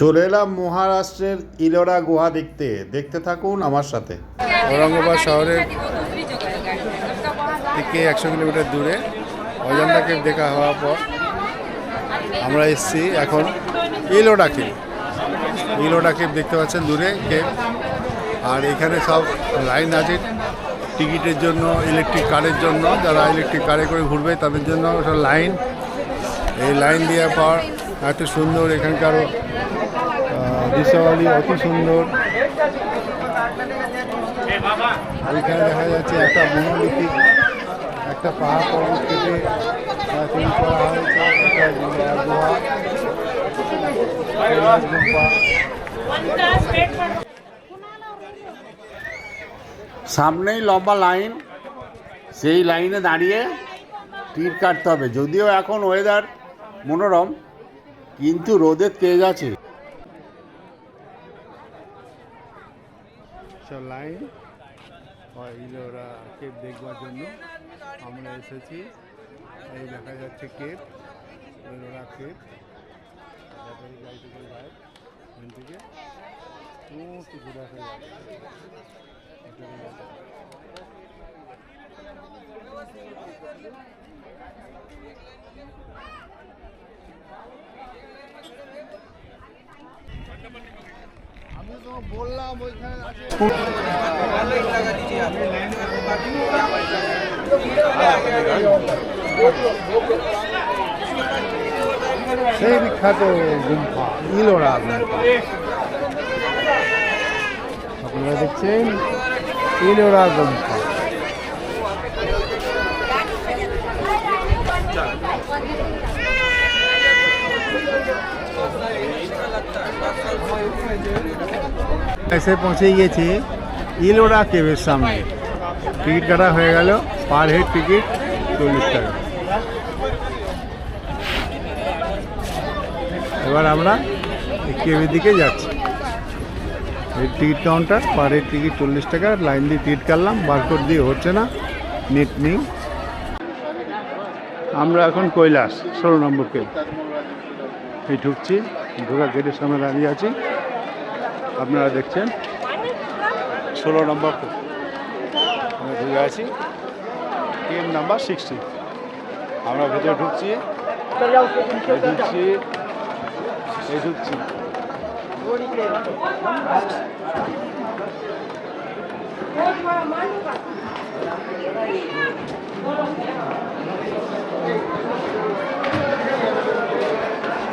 চলে এলাম মহারাষ্ট্রের ইলোরা গুহা দেখতে। দেখতে থাকুন আমার সাথে। ঔরঙ্গাবাদ শহরের থেকে একশো কিলোমিটার দূরে। অজন্তাকে দেখা হওয়ার পর আমরা এসছি এখন ইলোডা কেভ। ইলোডা কেভ দেখতে পাচ্ছেন দূরে কেভ। আর এখানে সব লাইন আছে টিকিটের জন্য, ইলেকট্রিক কারের জন্য। যারা ইলেকট্রিক কারে করে ঘুরবে তাদের জন্য ওটা লাইন। এই লাইন দেওয়ার পর এত সুন্দর এখানকার দৃশ্যাবলী অতি সুন্দর। এখানে দেখা যাচ্ছে একটা মনোলিথিক একটা পাহাড় পর্বত তৈরি করা হয়েছে, একটা গুহা। সামনেই লম্বা লাইন, সেই লাইনে দাঁড়িয়ে টিকিট কাটতে হবে। যদিও এখন ওয়েদার মনোরম, কিন্তু রোদের তেজ আছে সব লাইন ইলোরা কেপ দেখবার জন্য। আমরা এসেছি, এই দেখা যাচ্ছে কেপ ইলোরা কেপ। ব্যাটারি গাড়িতে করে যায় হয়ে গাড়ি। সেই বিখ্যাত গুম্ফা ইলোরা আপনারা দেখছেন ইলোরা গুম্ফা। এসে পৌঁছে গিয়েছি ইলোরা কেভের সামনে। টিকিট কাটা হয়ে গেল, পার হেড টিকিট চল্লিশ টাকা। এবার আমরা কেভের দিকে যাচ্ছি। এই ticket counter, per head ticket চল্লিশ টাকা, লাইন দিয়ে টিকিট কাটলাম, বারকোড দিয়ে হচ্ছে না, নেট নেই। আমরা এখন কৈলাস, ষোলো নম্বর কেভ। এই ঢুকছি। ঢোকা গেটের সামনে দাঁড়িয়ে আছি। আপনারা দেখছেন। ষোলো নম্বর ঢুকে আছি। Cave number sixty. আমরা ভেতরে ঢুকছি। ঢুকছি। এই ঢুকছি। ষোলো নম্বর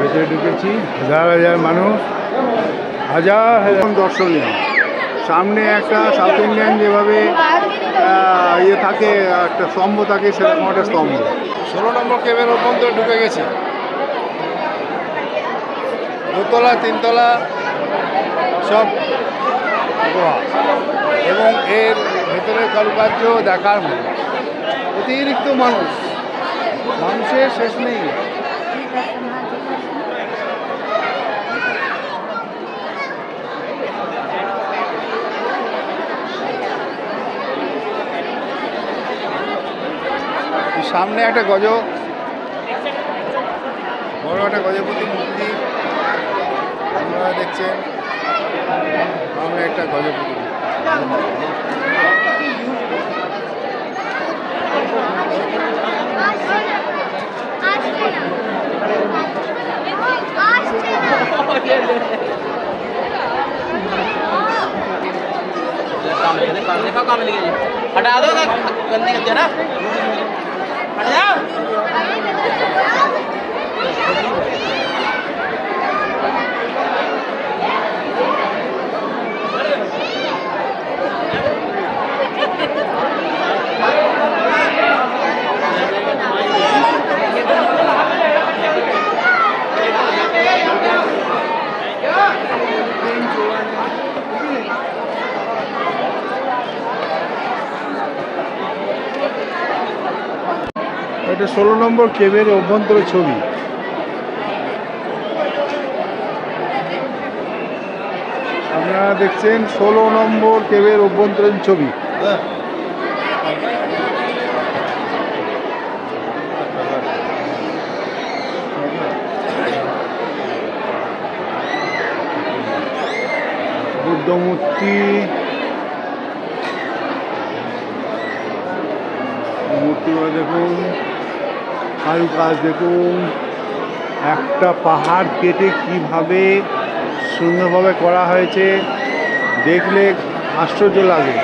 ভেতরে ঢুকেছি, হাজার হাজার মানুষ, হাজার হাজার দর্শনীয়। সামনে একটা সাউথ ইন্ডিয়ান যেভাবে ইয়ে থাকে, একটা স্তম্ভ থাকে সেরকম একটা স্তম্ভ। ষোলো নম্বর কেবের অভ্যন্তরে ঢুকে গেছি। দোতলা, তিনতলা, সব এবং এর ভেতরে কারুকার্য দেখার মতো। অতিরিক্ত মানুষ। মানুষের শেষ নেই। সামনে একটা গজ বড় একটা গজপতি মূর্তি আপনারা দেখছেন সামনে একটা গজপতি মূর্তি। देखो काम लेके जाइए हटा दो ना गंदी गंदी है ना এটা ষোলো নম্বর কেবের অভ্যন্তরের ছবি। আপনারা দেখছেন ষোলো নম্বর কেবের অভ্যন্তরীণ ছবি। বুদ্ধ মূর্তি দেখুন। কারুকাজ দেখুন একটা পাহাড় কেটে কীভাবে সুন্দরভাবে করা হয়েছে দেখলে আশ্চর্য লাগে।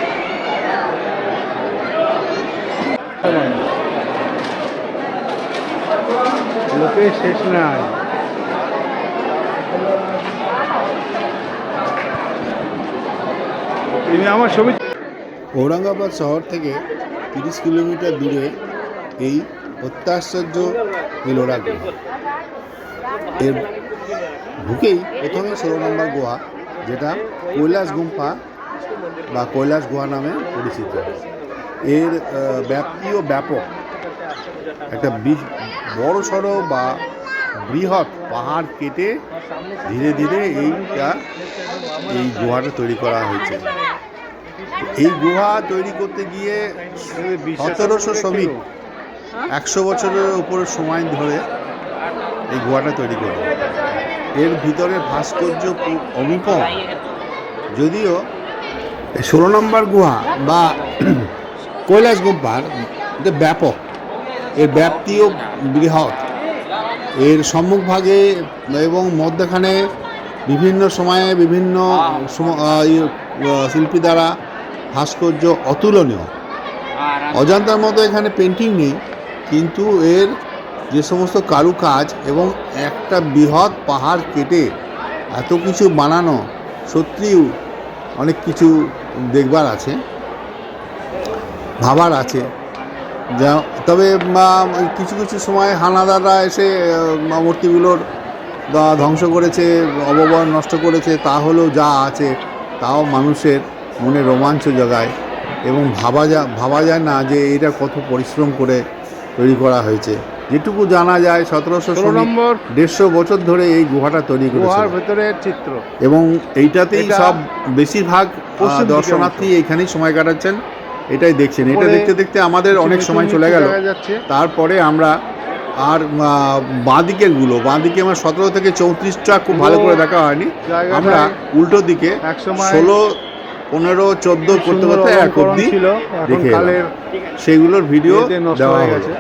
লোকের শেষ নাই। তুমি আমার ছবি ঔরঙ্গাবাদ শহর থেকে তিরিশ কিলোমিটার দূরে এই অত্যাশ্চর্য এলোরা গুহা এর ঢুকেই প্রথমে ষোলো নম্বর গুহা যেটা কৈলাস গুম্ফা বা কৈলাস গুহা নামে পরিচিত। এর আহ, ব্যাপ্তিও ব্যাপক একটা বড় সড়ো বা বৃহৎ পাহাড় কেটে ধীরে ধীরে এইটা এই গুহাটা তৈরি করা হয়েছে। এই গুহা তৈরি করতে গিয়ে সতেরোশো শ্রমিক একশো বছরের উপরে সময় ধরে এই গুহাটা তৈরি করে এর ভিতরে ভাস্কর্য অনুপম যদিও ষোলো নম্বর গুহা বা কৈলাস গুম্পার এটা ব্যাপক। এর ব্যাপ্তিও বৃহৎ। এর সম্মুখভাগে এবং মধ্যখানে বিভিন্ন সময়ে বিভিন্ন শিল্পী দ্বারা ভাস্কর্য অতুলনীয়। অজান্তার মতো এখানে পেন্টিং নেই। কিন্তু এর যে সমস্ত কারুকাজ এবং একটা বৃহৎ পাহাড় কেটে এত কিছু বানানো, সত্যিই অনেক কিছু দেখবার আছে, ভাবার আছে। যা, তবে কিছু কিছু সময় হানাদাররা এসে মূর্তিগুলোর ধ্বংস করেছে অববয় নষ্ট করেছে, তা হলেও যা আছে তাও মানুষের মনে রোমাঞ্চ জোগায় এবং ভাবা যা, ভাবা যায় না যে এটা কত পরিশ্রম করে তৈরি করা হয়েছে। যেটুকু জানা যায় সতেরোশো নম্বর। দেড়শো বছর ধরে এই গুহাটা তৈরি গুহার ভেতরের চিত্র। এবং এইটাতেই সব বেশিরভাগ দিকে দর্শনার্থী এইখানেই সময় কাটাচ্ছেন। এটাই দেখছেন। এটা দেখতে দেখতে আমাদের অনেক সময় চলে গেল। তারপরে আমরা আর বাঁদিকেরগুলো বাঁদিকে আমার সতেরো থেকে চৌত্রিশটা খুব ভালো করে দেখা হয়নি। আমরা উল্টো দিকে ষোলো পনেরো চোদ্দ করতে করতে এক অব্দি দেখে সেগুলোর ভিডিও দেওয়া হয়ে গেছে।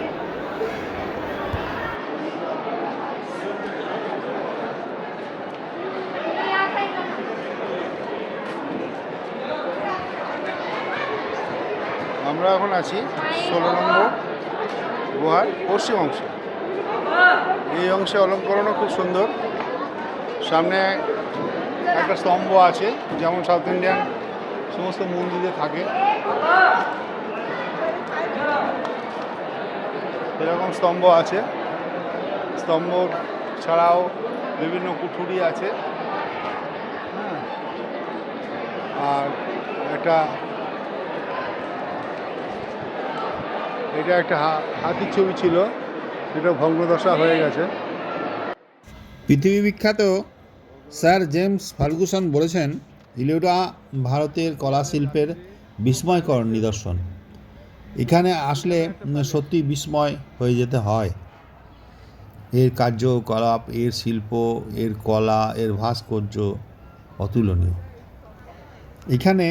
আমরা এখন আছি ষোলো নম্বর গুহার পশ্চিম অংশে। এই অংশে অলঙ্করণও খুব সুন্দর। সামনে একটা স্তম্ভ আছে যেমন সাউথ ইন্ডিয়ান সমস্ত মন্দিরে থাকে। এরকম স্তম্ভ আছে। স্তম্ভ ছাড়াও বিভিন্ন কুঠুরি আছে। হ্যাঁ। আর একটা এটা একটা হাতির ছবি ছিল। সেটা ভগ্নদশা হয়ে গেছে। পৃথিবী বিখ্যাত স্যার জেমস ফার্গুসন বলেছেন ইলিওরা ভারতের কলা শিল্পের বিস্ময়কর নিদর্শন। এখানে আসলে সত্যি বিস্ময় হয়ে যেতে হয়। এর কার্যকলাপ, এর শিল্প, এর কলা, এর ভাস্কর্য অতুলনীয়। এখানে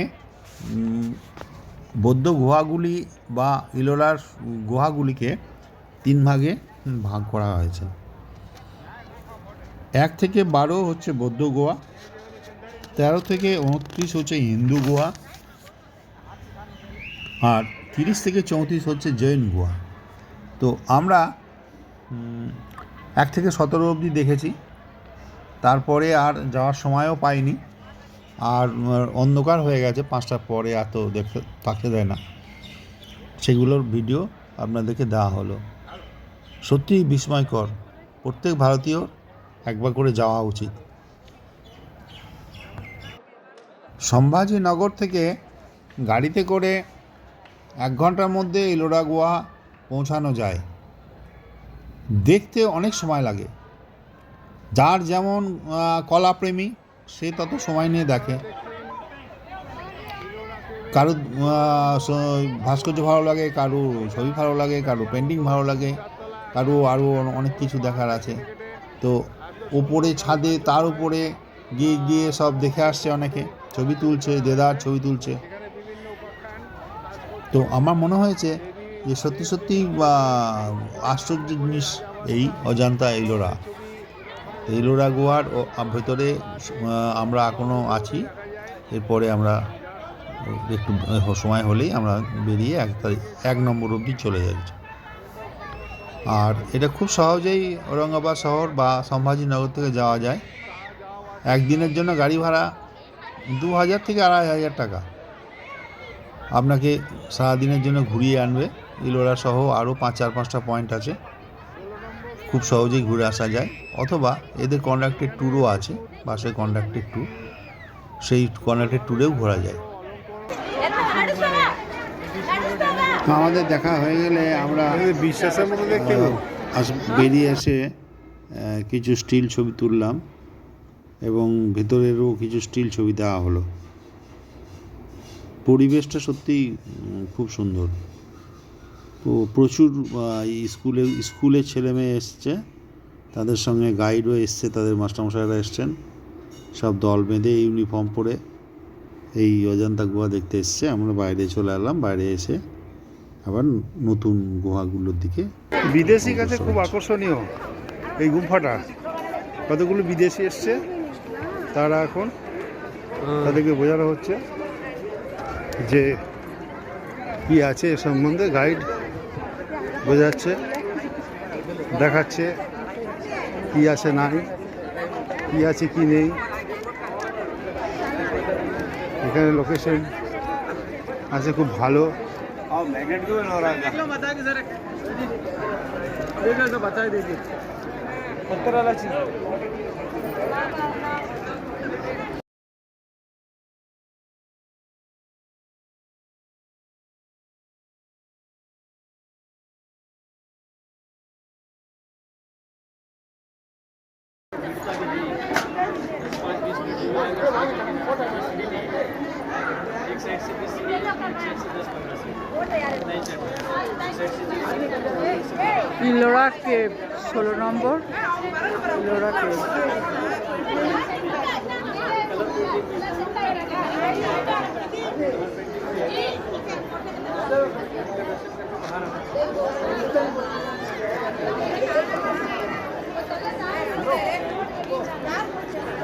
বৌদ্ধ গুহাগুলি বা ইলোরার গুহাগুলিকে তিন ভাগে ভাগ করা হয়েছে। এক থেকে বারো হচ্ছে বৌদ্ধ গোয়া তেরো থেকে উনত্রিশ হচ্ছে হিন্দু গোয়া আর তিরিশ থেকে চৌত্রিশ হচ্ছে জৈন গোয়া তো আমরা এক থেকে সতেরো অবধি দেখেছি। তারপরে আর যাওয়ার সময়ও পাইনি। আর অন্ধকার হয়ে গেছে, পাঁচটার পরে এত দেখতে, থাকতে দেয় না। সেগুলোর ভিডিও আপনাদেরকে দেওয়া হলো। সত্যিই বিস্ময়কর। প্রত্যেক ভারতীয় একবার করে যাওয়া উচিত। সম্ভাজিনগর থেকে গাড়িতে করে এক ঘণ্টার মধ্যে গোয়া পৌঁছানো যায়। দেখতে অনেক সময় লাগে। যার যেমন কলাপ্রেমী, সে তত সময় নিয়ে দেখে। কারও ভাস্কর্য ভালো লাগে কারও ছবি ভালো লাগে কারও পেন্টিং ভালো লাগে কারও আরও অনেক কিছু দেখার আছে। তো ওপরে ছাদে, তার উপরে গিয়ে গিয়ে সব দেখে আসছে অনেকে। ছবি তুলছে, দেদার ছবি তুলছে। তো আমার মনে হয়েছে যে সত্যি সত্যি আশ্চর্য জিনিস এই, অজান্তা এইলোরা। এইলোরা গোয়ার ভেতরে আমরা এখনও আছি। এরপরে আমরা একটু সময় হলেই আমরা বেরিয়ে এক তারিখ, এক নম্বর অবধি চলে যাচ্ছি। আর এটা খুব সহজেই ঔরঙ্গাবাদ শহর বা সম্ভাজিনগর থেকে যাওয়া যায়। একদিনের জন্য গাড়ি ভাড়া দু হাজার থেকে আড়াই হাজার টাকা। আপনাকে সারাদিনের জন্য ঘুরিয়ে আনবে। ইলোরা সহ আরও পাঁচ চার পাঁচটা পয়েন্ট আছে। খুব সহজেই ঘুরে আসা যায়। অথবা এদের কন্ডাক্টেড ট্যুরও আছে বাসের কন্ডাক্টেড ট্যুর সেই কন্ডাক্টেড ট্যুরেও ঘোরা যায়। আমাদের দেখা হয়ে গেলে আমরা বিশ্বাসের মতো দেখতে বেরিয়ে এসে কিছু স্টিল ছবি তুললাম। এবং ভেতরেরও কিছু স্টিল ছবি দেওয়া হলো। পরিবেশটা সত্যিই খুব সুন্দর। প্রচুর স্কুলে স্কুলের ছেলে মেয়ে এসছে। তাদের সঙ্গে গাইডও এসছে, তাদের মাস্টারমশাইরা এসছেন। সব দল বেঁধে ইউনিফর্ম পরে এই অজন্তা গুহা দেখতে এসছে। আমরা বাইরে চলে এলাম, বাইরে এসে আবার নতুন গুহাগুলোর দিকে বিদেশি কাছে খুব আকর্ষণীয় এই গুম্ফাটা। কতগুলো বিদেশি এসছে? তারা এখন তাদেরকে বোঝানো হচ্ছে যে কি আছে এ সম্বন্ধে গাইড বোঝাচ্ছে, দেখাচ্ছে কি আছে নাই, কি আছে কি নেই। এখানে লোকেশন আছে খুব ভালো। ইলোরা কেভ ষোলো নম্বর ইলোরা কারণ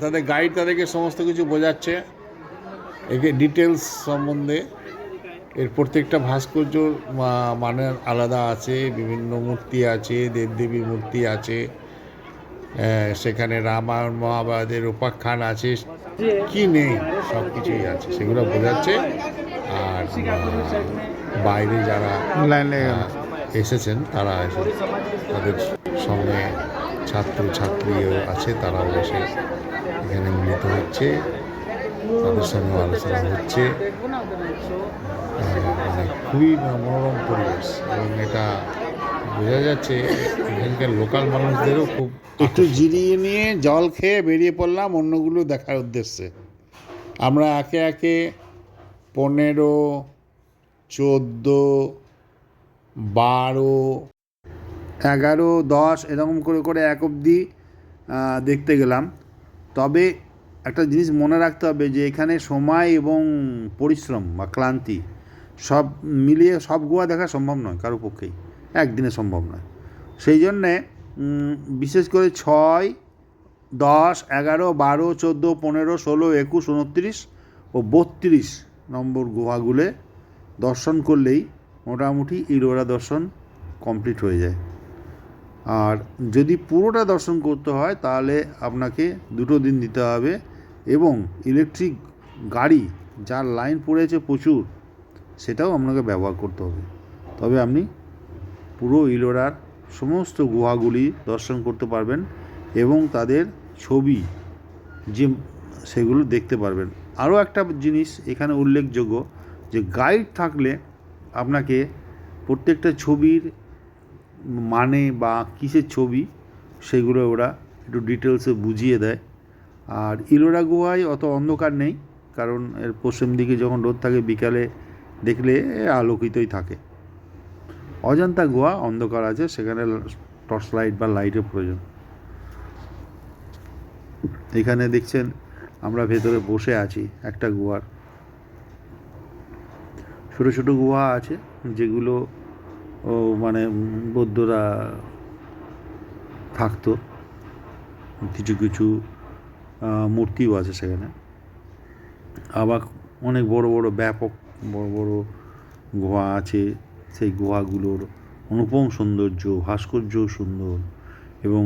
তাদের গাইড তাদেরকে সমস্ত কিছু বোঝাচ্ছে। একে ডিটেলস সম্বন্ধে এর প্রত্যেকটা ভাস্কর্য মানে আলাদা আছে বিভিন্ন মূর্তি আছে দেবদেবীর মূর্তি আছে সেখানে রামায়ণ মহাভারতের উপাখ্যান আছে। কি নেই সব কিছুই আছে সেগুলো বোঝাচ্ছে। আর বাইরে যারা এসেছেন তারা এসে তাদের সঙ্গে ছাত্র ছাত্রীও আছে তারাও এসে এখানে মিলিত হচ্ছে তাদের সঙ্গে আলোচনা হচ্ছে। আহ, মানে খুবই মনোরম পরিবেশ এবং এটা বোঝা যাচ্ছে এখানকার লোকাল মানুষদেরও খুব একটু জিরিয়ে নিয়ে জল খেয়ে বেরিয়ে পড়লাম অন্যগুলো দেখার উদ্দেশ্যে। আমরা একে একে পনেরো চোদ্দ বারো এগারো, দশ, এরকম করে করে এক অবধি দেখতে গেলাম। তবে একটা জিনিস মনে রাখতে হবে যে, এখানে সময় এবং পরিশ্রম বা ক্লান্তি সব মিলিয়ে সব গোয়া দেখা সম্ভব নয় কারও পক্ষেই। একদিনে সম্ভব নয়। সেই জন্যে বিশেষ করে ছয়, দশ, এগারো, বারো, চোদ্দ, পনেরো, ষোলো, একুশ, উনত্রিশ ও বত্রিশ নম্বর গুহাগুলো দর্শন করলেই মোটামুটি ইলোরা দর্শন কমপ্লিট হয়ে যায়। আর যদি পুরোটা দর্শন করতে হয়, তাহলে আপনাকে দুটো দিন দিতে হবে এবং ইলেকট্রিক গাড়ি যার লাইন পড়েছে প্রচুর, সেটাও আপনাকে ব্যবহার করতে হবে। তবে আপনি পুরো ইলোরার সমস্ত গুহাগুলি দর্শন করতে পারবেন এবং তাদের ছবি যে সেগুলো দেখতে পারবেন। আরও একটা জিনিস এখানে উল্লেখযোগ্য যে গাইড থাকলে আপনাকে প্রত্যেকটা ছবির মানে বা কিসের ছবি সেগুলো ওরা একটু ডিটেলসে বুঝিয়ে দেয়। আর ইলোরা গুহায় অত অন্ধকার নেই, কারণ এর পশ্চিম দিকে যখন রোদ থাকে বিকালে দেখলে আলোকিতই থাকে। অজন্তা গুহা অন্ধকার আছে, সেখানে টর্চ লাইট বা লাইটের প্রয়োজন। এখানে দেখছেন আমরা ভেতরে বসে আছি একটা গুহার। ছোটো ছোটো গুহা আছে যেগুলো ও মানে বৌদ্ধরা থাকতো। কিছু কিছু মূর্তিও আছে সেখানে। আবার অনেক বড় বড় ব্যাপক বড় বড় গুহা আছে। সেই গুহাগুলোর অনুপম সৌন্দর্য ভাস্কর্যও সুন্দর এবং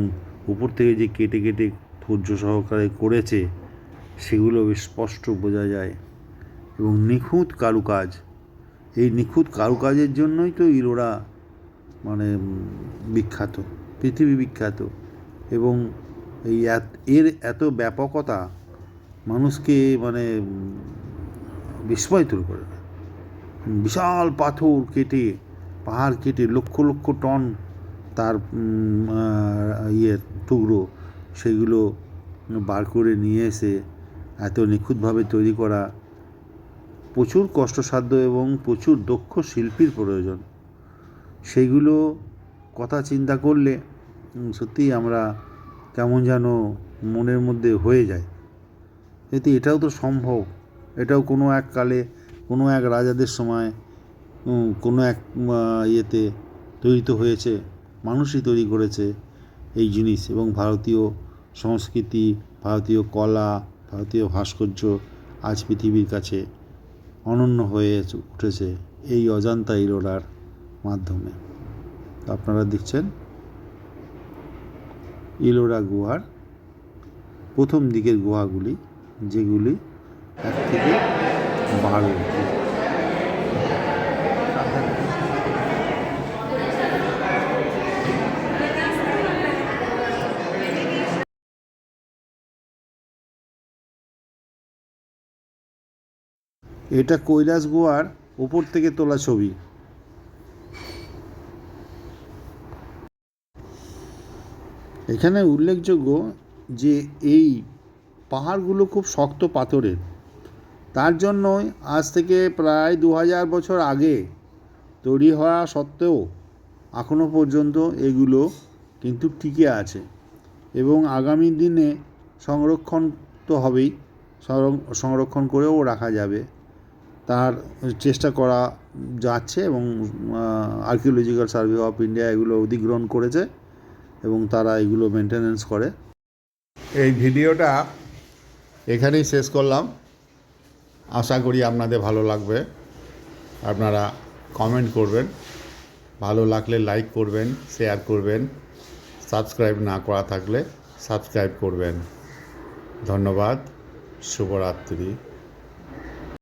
উপর থেকে যে কেটে কেটে ধৈর্য সহকারে করেছে, সেগুলো স্পষ্ট বোঝা যায় এবং নিখুঁত কারুকাজ এই নিখুঁত কারুকাজের জন্যই তো ইলোরা মানে বিখ্যাত, পৃথিবী বিখ্যাত। এবং এই এর এত ব্যাপকতা মানুষকে মানে বিস্ময় তুলে করে বিশাল পাথর কেটে, পাহাড় কেটে, লক্ষ লক্ষ টন তার ইয়ের টুকরো সেগুলো বার করে নিয়ে এসে এত নিখুঁতভাবে তৈরি করা প্রচুর কষ্টসাধ্য এবং প্রচুর দক্ষ শিল্পীর প্রয়োজন। সেইগুলো কথা চিন্তা করলে সত্যিই আমরা কেমন যেন মনের মধ্যে হয়ে যায় এতে এটাও তো সম্ভব। এটাও কোনো এক কালে, কোনো এক রাজাদের সময় কোনো এক ইয়েতে তৈরি তো হয়েছে, মানুষই তৈরি করেছে এই জিনিস এবং ভারতীয় সংস্কৃতি, ভারতীয় কলা, ভারতীয় ভাস্কর্য আজ পৃথিবীর কাছে অনন্য হয়ে উঠেছে এই অজান্তা ইলোরার মাধ্যমে। আপনারা দেখছেন ইলোরা গুহার প্রথম দিকের গুহাগুলি, যেগুলি এক থেকে বারো অবধি। এটা কৈলাস গুহার উপর থেকে তোলা ছবি। এখানে উল্লেখযোগ্য যে এই পাহাড়গুলো খুব শক্ত পাথরের। তার জন্যই আজ থেকে প্রায় দু হাজার বছর আগে তৈরি হওয়া সত্ত্বেও এখনও পর্যন্ত এগুলো কিন্তু টিকে আছে এবং আগামী দিনে সংরক্ষণ তো হবেই সংরক্ষণ করেও রাখা যাবে। তার চেষ্টা করা যাচ্ছে এবং আর্কিওলজিক্যাল সার্ভে অফ ইন্ডিয়া এগুলো অধিগ্রহণ করেছে এবং তারা এগুলো মেনটেনেন্স করে। এই ভিডিওটা এখানেই শেষ করলাম। আশা করি আপনাদের ভালো লাগবে। আপনারা কমেন্ট করবেন। ভালো লাগলে লাইক করবেন শেয়ার করবেন। সাবস্ক্রাইব না করা থাকলে সাবস্ক্রাইব করবেন। ধন্যবাদ। শুভরাত্রি।